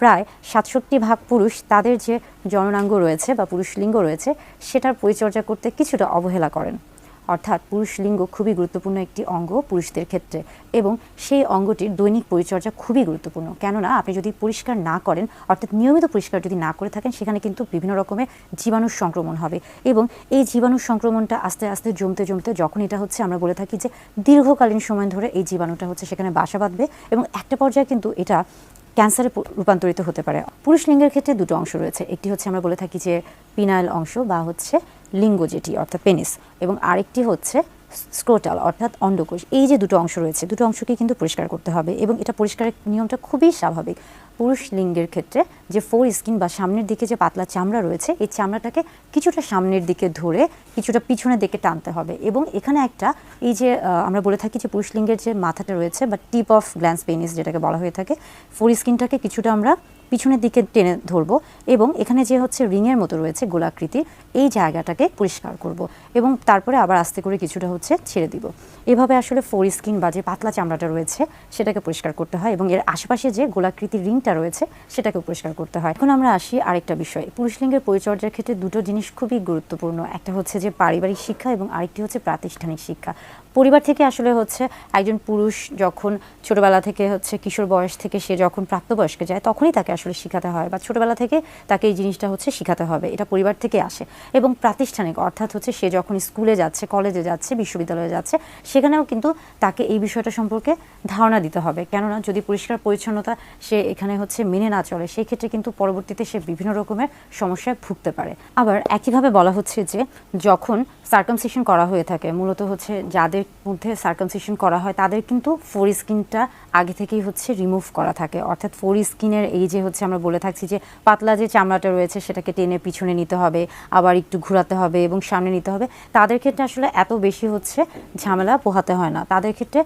প্রায় সাতষট্টি ভাগ পুরুষ তাদের যে জননাঙ্গ রয়েছে বা পুরুষ লিঙ্গ রয়েছে, সেটার পরিচর্যা করতে কিছুটা অবহেলা করেন। অর্থাৎ পুরুষ লিঙ্গ খুবই গুরুত্বপূর্ণ একটি অঙ্গ পুরুষদের ক্ষেত্রে এবং সেই অঙ্গটির দৈনিক পরিচর্যা খুবই গুরুত্বপূর্ণ। কেননা আপনি যদি পরিষ্কার না করেন, অর্থাৎ নিয়মিত পরিষ্কার যদি না করে থাকেন, সেখানে কিন্তু বিভিন্ন রকমের জীবাণুর সংক্রমণ হবে এবং এই জীবাণু সংক্রমণটা আস্তে আস্তে জমতে জমতে যখন এটা হচ্ছে আমরা বলে থাকি যে দীর্ঘকালীন সময় ধরে এই জীবাণুটা হচ্ছে সেখানে বাসা বাঁধবে এবং একটা পর্যায়ে কিন্তু এটা ক্যান্সারে রূপান্তরিত হতে পারে। পুরুষ লিঙ্গের ক্ষেত্রে দুটো অংশ রয়েছে। একটি হচ্ছে আমরা বলে থাকি যে পিনাইল অংশ বা হচ্ছে লিঙ্গ যেটি, অর্থাৎ পেনিস, এবং আরেকটি হচ্ছে স্ক্রোটাল, অর্থাৎ অন্ডকোষ। এই যে দুটো অংশ রয়েছে, দুটো অংশকে কিন্তু পরিষ্কার করতে হবে, এবং এটা পরিষ্কারের নিয়মটা খুবই স্বাভাবিক। পুরুষ লিঙ্গের ক্ষেত্রে যে ফোর স্কিন বা সামনের দিকে যে পাতলা চামড়া রয়েছে, এই চামড়াটাকে কিছুটা সামনের দিকে ধরে কিছুটা পিছনের দিকে টানতে হবে এবং এখানে একটা এই যে আমরা বলে থাকি যে পুরুষ লিঙ্গের যে মাথাটা রয়েছে বা টিপ অফ গ্ল্যান্স পেনিস যেটাকে বলা হয়ে থাকে, ফোর স্কিনটাকে কিছুটা আমরা পিছনের দিকে টেনে ধরবো এবং এখানে যে হচ্ছে রিংয়ের মতো রয়েছে গোলাকৃতির এই জায়গাটাকে পরিষ্কার করব এবং তারপরে আবার আস্তে করে কিছুটা হচ্ছে ছেড়ে দিব। এভাবে আসলে ফোর স্কিন বা যে পাতলা চামড়াটা রয়েছে, সেটাকে পরিষ্কার করতে হয় এবং এর আশেপাশে যে গোলাকৃতির রিংটা রয়েছে সেটাকে পরিষ্কার করতে হয়। এখন আমরা আসি আরেকটা বিষয়। পুরুষ লিঙ্গের পরিচর্যার ক্ষেত্রে দুটো জিনিস খুবই গুরুত্বপূর্ণ। একটা হচ্ছে যে পারিবারিক শিক্ষা এবং আরেকটি হচ্ছে প্রাতিষ্ঠানিক শিক্ষা। পরিবার থেকে আসলে হচ্ছে একজন পুরুষ যখন ছোটবেলা থেকে হচ্ছে কিশোর বয়স থেকে সে যখন প্রাপ্তবয়স্কে যায়, তখনই তাকে আসলে শেখাতে হয় বা ছোটবেলা থেকে তাকে এই জিনিসটা হচ্ছে শেখাতে হবে, এটা পরিবার থেকে আসে। এবং প্রাতিষ্ঠানিক, অর্থাৎ হচ্ছে সে যখন স্কুলে যাচ্ছে, কলেজে যাচ্ছে, বিশ্ববিদ্যালয়ে যাচ্ছে, সেখানেও কিন্তু তাকে এই বিষয়টা সম্পর্কে ধারণা দিতে হবে। কেননা যদি পরিষ্কার পরিচ্ছন্নতা সে এখানে হচ্ছে মেনে না চলে সেই ক্ষেত্রে কিন্তু পরবর্তীতে সে বিভিন্ন রকমের সমস্যায় ভুগতে পারে। আবার একইভাবে বলা হচ্ছে যে যখন সার্কামসিশন করা হয়ে থাকে, মূলত হচ্ছে যাদের মধ্যে সার্কামসিশন করা হয়, তাদের কিন্তু ফোর স্কিনটা আগে থেকেই হচ্ছে রিমুভ করা থাকে। অর্থাৎ ফোর স্কিনের এই যে হচ্ছে আমরা বলে থাকছি যে পাতলা যে চামড়াটা রয়েছে সেটাকে টেনে পিছনে নিতে হবে, আবার একটু ঘোরাতে হবে এবং সামনে নিতে হবে। তাদের ক্ষেত্রে আসলে এত বেশি হচ্ছে ঝামেলা পোহাতে হয় না। তাদের ক্ষেত্রে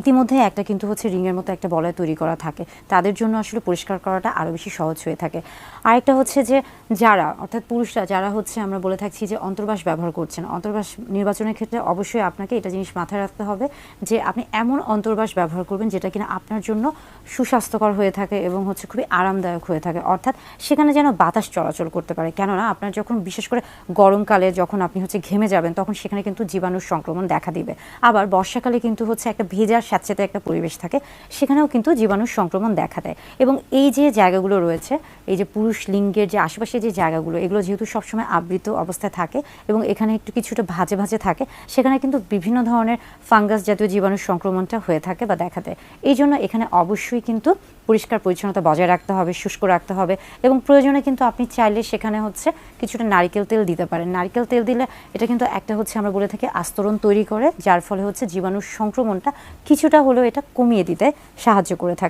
ইতিমধ্যে একটা কিন্তু হচ্ছে রিংয়ের মতো একটা বলয় তৈরি করা থাকে। তাদের জন্য আসলে পরিষ্কার করাটা আরও বেশি সহজ হয়ে থাকে। আরেকটা হচ্ছে যে যারা, অর্থাৎ পুরুষরা, যারা হচ্ছে আমরা বলে থাকছি যে অন্তর্বাস ব্যবহার করছেন, অন্তর্বাস নির্বাচনের ক্ষেত্রে অবশ্যই আপনাকে এটা জিনিস মাথায় রাখতে হবে যে আপনি এমন অন্তর্বাস ব্যবহার করবেন যেটা কিনা আপনার জন্য সুস্বাস্থ্যকর হয়ে থাকে এবং হচ্ছে খুবই আরামদায়ক হয়ে থাকে। অর্থাৎ সেখানে যেন বাতাস চলাচল করতে পারে। কেননা আপনার যখন বিশেষ করে গরমকালে যখন আপনি হচ্ছে ঘেমে যাবেন, তখন সেখানে কিন্তু জীবাণুর সংক্রমণ দেখা দিবে। আবার বর্ষাকালে কিন্তু হচ্ছে একটা ভেজার স্যাঁতস্যাঁতে একটা পরিবেশ থাকে, সেখানেও কিন্তু জীবাণুর সংক্রমণ দেখা দেয়। এবং এই যে জায়গাগুলো রয়েছে, এই যে পুরুষ লিঙ্গের যে আশেপাশে যে জায়গাগুলো, এগুলো যেহেতু সবসময় আবৃত অবস্থায় থাকে এবং এখানে একটু কিছুটা ভাজে ভাজে থাকে, সেখানে কিন্তু বিভিন্ন ধরনের ফাঙ্গাস জাতীয় জীবাণুর সংক্রমণটা হয়ে থাকে বা দেখা দেয়। এই জন্য এখানে অবশ্যই কিন্তু পরিষ্কার পরিচ্ছন্নতা বজায় রাখতে হবে, শুষ্ক রাখতে হবে এবং প্রয়োজনে কিন্তু আপনি চাইলে সেখানে হচ্ছে কিছুটা নারিকেল তেল দিতে পারেন। নারিকেল তেল দিলে এটা কিন্তু একটা হচ্ছে আমরা বলে থাকি আস্তরণ তৈরি করে, যার ফলে হচ্ছে জীবাণুর সংক্রমণটা কিছুটা হলেও এটা কমিয়ে দিতে সাহায্য করে থাকে।